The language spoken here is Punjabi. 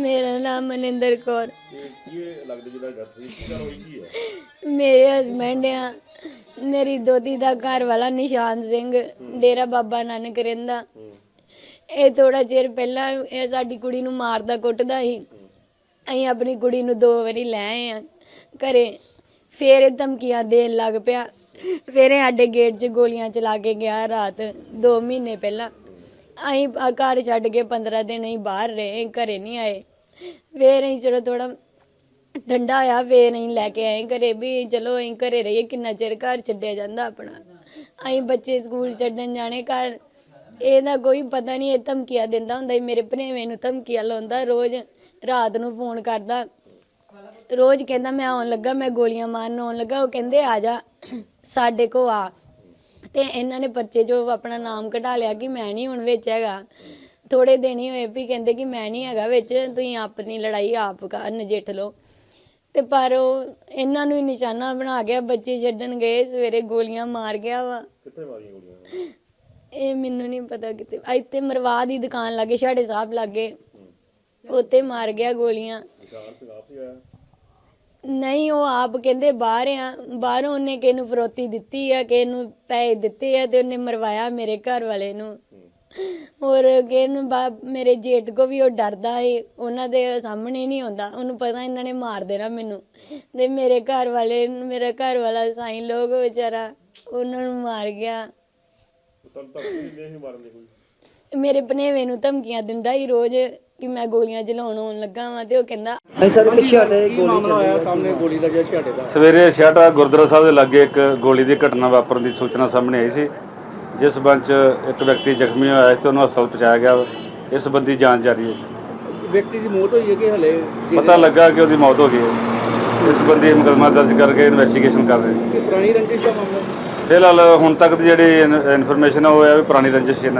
ਮੇਰਾ ਨਾਮ ਮਨਿੰਦਰ ਕੌਰ। ਇਹ ਕੀ ਲੱਗਦਾ ਜਿਹੜਾ ਡੈਥ ਹੋਈ ਕੀ ਗੱਲ ਹੋਈ ਕੀ ਹੈ? ਮੇਰੇ ਹਸਬੰਡ ਆ। ਮੇਰੀ ਦੋਤੀ ਦਾ ਘਰ ਵਾਲਾ ਨਿਸ਼ਾਨ ਸਿੰਘ ਡੇਰਾ ਬਾਬਾ ਨਾਨਕ ਰਹਿੰਦਾ। ਇਹ ਥੋੜਾ ਚਿਰ ਪਹਿਲਾਂ ਇਹ ਸਾਡੀ ਕੁੜੀ ਨੂੰ ਮਾਰਦਾ ਕੁੱਟਦਾ ਸੀ। ਅਸੀਂ ਆਪਣੀ ਕੁੜੀ ਨੂੰ ਦੋ ਵਾਰੀ ਲੈ ਆਏ ਆ ਘਰੇ। ਫੇਰ ਇਹ ਧਮਕੀਆਂ ਦੇਣ ਲੱਗ ਪਿਆ। ਫੇਰ ਇਹ ਸਾਡੇ ਗੇਟ 'ਚ ਗੋਲੀਆਂ ਚਲਾ ਕੇ ਗਿਆ ਰਾਤ 2 ਮਹੀਨੇ ਪਹਿਲਾਂ। ਅਸੀਂ ਘਰ ਛੱਡ ਕੇ 15 ਦਿਨ ਅਸੀਂ ਬਾਹਰ ਰਹੇ ਘਰੇ ਨਹੀਂ ਆਏ। ਫੇਰ ਅਸੀਂ ਚਲੋ ਥੋੜਾ ਠੰਡਾ ਹੋਇਆ, ਫੇਰ ਅਸੀਂ ਲੈ ਕੇ ਆਏ ਘਰੇ ਵੀ ਚਲੋ ਅਸੀਂ ਘਰੇ ਰਹੀਏ, ਕਿੰਨਾ ਚਿਰ ਘਰ ਛੱਡਿਆ ਜਾਂਦਾ ਆਪਣਾ। ਅਸੀਂ ਬੱਚੇ ਸਕੂਲ ਛੱਡਣ ਜਾਣੇ, ਘਰ ਇਹਦਾ ਕੋਈ ਪਤਾ ਨਹੀਂ, ਇਹ ਧਮਕੀਆਂ ਦਿੰਦਾ ਹੁੰਦਾ ਸੀ, ਮੇਰੇ ਭਣੇਵੇਂ ਨੂੰ ਧਮਕੀਆਂ ਲਾਉਂਦਾ, ਰੋਜ਼ ਰਾਤ ਨੂੰ ਫੋਨ ਕਰਦਾ। ਰੋਜ਼ ਕਹਿੰਦਾ, ਮੈਂ ਆਉਣ ਲੱਗਾ, ਮੈਂ ਗੋਲੀਆਂ ਮਾਰਨ ਆਉਣ ਲੱਗਾ, ਉਹ ਕਹਿੰਦੇ, ਆ ਜਾ, ਸਾਡੇ ਕੋ ਆ। ਤੇ ਇਹਨਾਂ ਨੇ ਪਰਚੇ 'ਚੋਂ ਆਪਣਾ ਨਾਮ ਘਟਾ ਲਿਆ ਕਿ ਮੈਂ ਨਹੀਂ ਹੁਣ ਵਿੱਚ ਹੈਗਾ। ਥੋੜੇ ਦਿਨ ਹੀ ਹੋਏ ਵੀ ਕਹਿੰਦੇ ਕਿ ਮੈਂ ਨਹੀਂ ਹੈਗਾ ਵਿੱਚ ਤੁਸੀਂ ਆਪਣੀ ਲੜਾਈ ਆਪ ਕਰ ਨਜਿੱਠ ਲਓ। ਤੇ ਪਰ ਉਹ ਇਹਨਾਂ ਨੂੰ ਹੀ ਨਿਸ਼ਾਨਾ ਬਣਾ ਗਿਆ ਬੱਚੇ ਛੱਡਣ ਗਏ ਸਵੇਰੇ ਗੋਲੀਆਂ ਮਾਰ ਗਿਆ ਵਾ। ਕਿੱਥੇ ਮਾਰੀਆਂ ਗੋਲੀਆਂ? ਇਹ ਮੈਨੂੰ ਨਹੀਂ ਪਤਾ ਕਿਤੇ ਇੱਥੇ ਮਰਵਾ ਦੀ ਦੁਕਾਨ ਲੱਗੇ ਛਾੜੇ ਸਾਹਿਬ ਲੱਗੇ। ਉੱਤੇ ਮਾਰ ਗਿਆ ਗੋਲੀਆਂ। ਨਹੀਂ ਉਹ ਆਪ ਕਹਿੰਦੇ ਬਾਹਰ ਆ। ਬਾਹਰੋਂ ਉਹਨੇ ਕਿਸੇ ਨੂੰ ਫਰੋਤੀ ਦਿੱਤੀ ਆ ਕਿਸੇ ਨੂੰ ਪੈਸੇ ਦਿੱਤੇ ਆ ਤੇ ਉਹਨੇ ਮਰਵਾਇਆ ਮੇਰੇ ਘਰ ਵਾਲੇ ਨੂੰ। ਹੋਰ ਕਿਸੇ ਨੂੰ ਬਾ- ਮੇਰੇ ਜੇਠ ਕੋ ਵੀ ਉਹ ਡਰਦਾ ਏ ਉਹਨਾਂ ਦੇ ਸਾਹਮਣੇ ਨਹੀਂ ਆਉਂਦਾ ਉਹਨੂੰ ਪਤਾ ਇਹਨਾਂ ਨੇ ਮਾਰ ਦੇਣਾ ਮੈਨੂੰ। ਤੇ ਮੇਰੇ ਘਰ ਵਾਲੇ ਮੇਰਾ ਘਰ ਵਾਲਾ ਸਾਈਂ ਲੋਕ ਵਿਚਾਰਾ ਉਹਨਾਂ ਨੂੰ ਮਾਰ ਗਿਆ। ਮੇਰੇ ਭਨੇਵੇਂ ਨੂੰ ਧਮਕੀਆਂ ਦਿੰਦਾ ਹੀ ਰੋਜ਼ ਕਿ ਮੈਂ ਗੋਲੀਆਂ ਚਲਾਉਣ ਆਉਣ ਲੱਗਾ ਵਾਂ ਤੇ ਉਹ ਕਹਿੰਦਾ ਨਹੀਂ ਸਰ ਗੋਲੀ ਚੱਲੀ। ਸਾਹਮਣੇ ਗੋਲੀ ਦਾ ਸਵੇਰੇ ਛਿਆਟਾ ਗੁਰਦੁਆਰਾ ਸਾਹਿਬ ਦੇ ਲਾਗੇ ਇੱਕ ਗੋਲੀ ਦੀ ਘਟਨਾ ਵਾਪਰਨ ਦੀ ਸੂਚਨਾ ਸਾਹਮਣੇ ਆਈ ਸੀ। ਜਿਸ ਸਬੰਧ 'ਚ ਇੱਕ ਵਿਅਕਤੀ ਜ਼ਖਮੀ ਹੋਇਆ ਸੀ ਤੇ ਉਹਨੂੰ ਹਸਪਤਾਲ ਪਹੁੰਚਾਇਆ ਗਿਆ ਇਸ ਸੰਬੰਧੀ ਜਾਂਚ ਜਾਰੀ ਹੈ ਵਿਅਕਤੀ ਦੀ ਮੌਤ ਹੋਈ ਹੈ ਕਿ ਹਲੇ? ਪਤਾ ਲੱਗਾ ਕਿ ਉਹਦੀ ਮੌਤ ਹੋ ਗਈ ਹੈ। ਇਸ ਸੰਬੰਧੀ ਮੁਕੱਦਮਾ ਦਰਜ ਕਰਕੇ ਇਨਵੈਸਟੀਗੇਸ਼ਨ ਕਰ ਰਹੇ ਨੇ। ਕਿ ਪੁਰਾਣੀ ਰੰਜਿਸ਼ ਦਾ ਮਾਮਲਾ? ਫਿਲਹਾਲ ਹੁਣ ਤੱਕ ਦੀ ਜਿਹੜੀ ਇਨਫੋਰਮੇਸ਼ਨ ਹੈ ਉਹ ਹੈ ਵੀ ਪੁਰਾਣੀ ਰੰਜਿਸ਼ ਇਹਨਾਂ